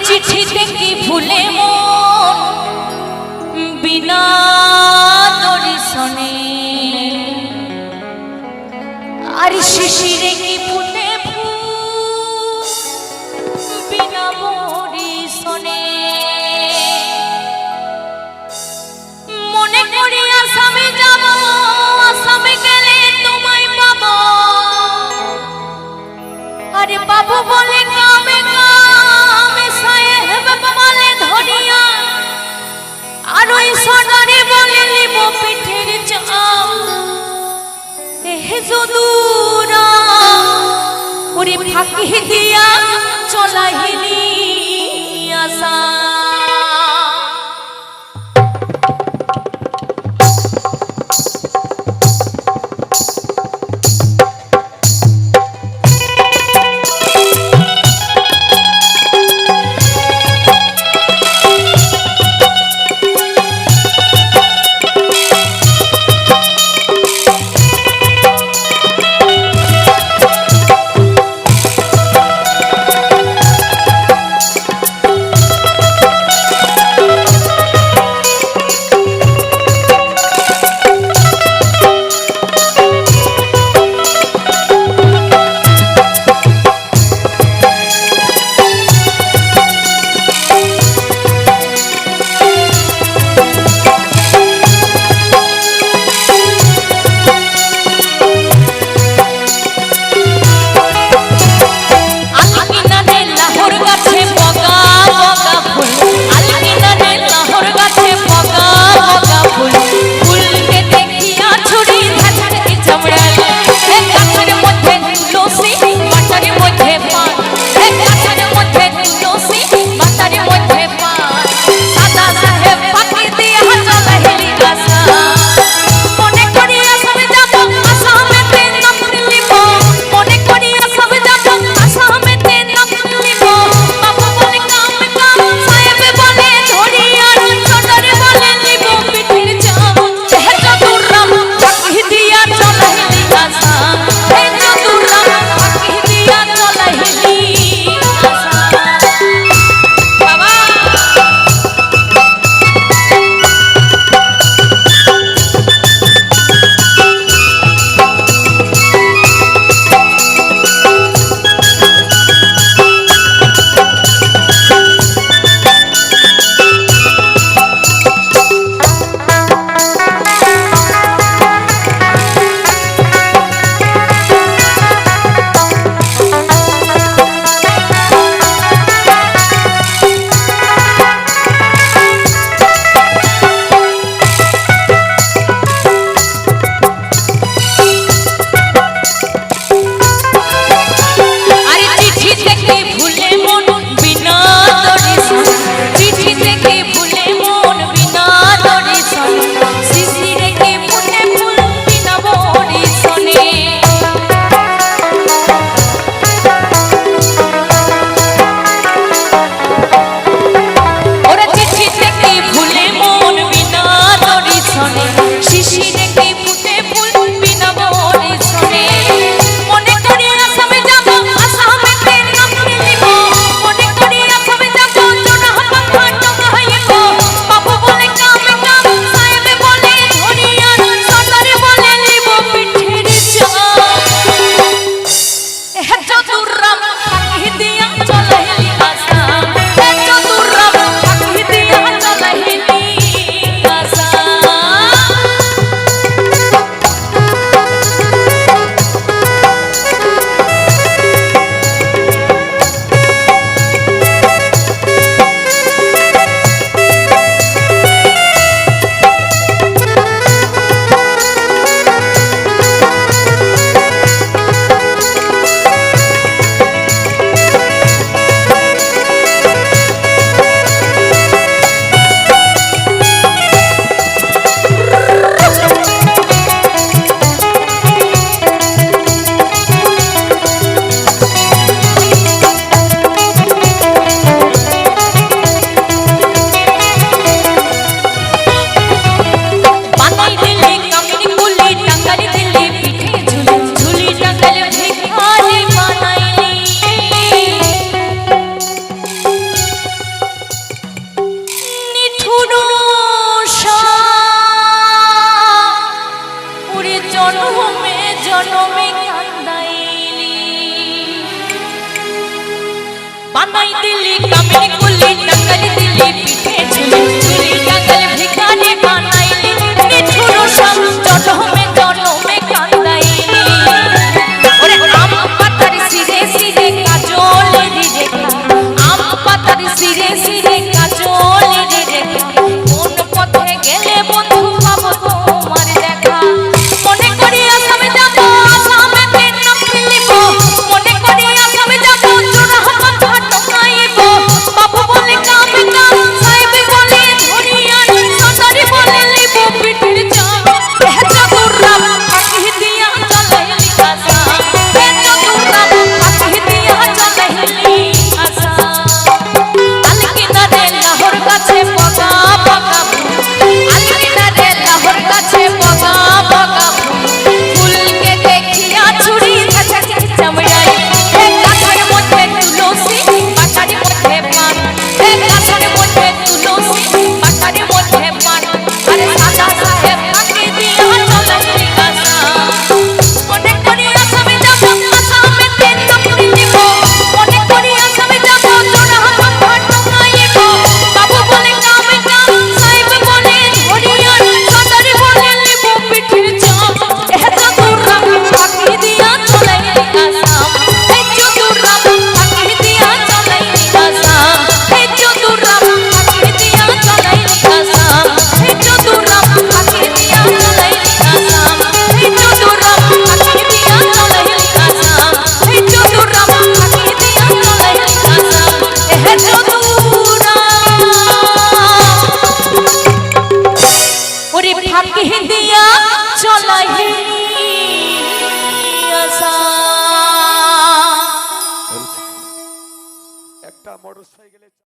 চিঠিতে কি ভুলে মন? বিনা দর্শনে আর শিশিরে কি ফুটে চলাহিলি আসা জনমে জনমে কান্দাইলি। বানাই দিলি কামে কুলি টাকা একটা মোটর সাইকেলে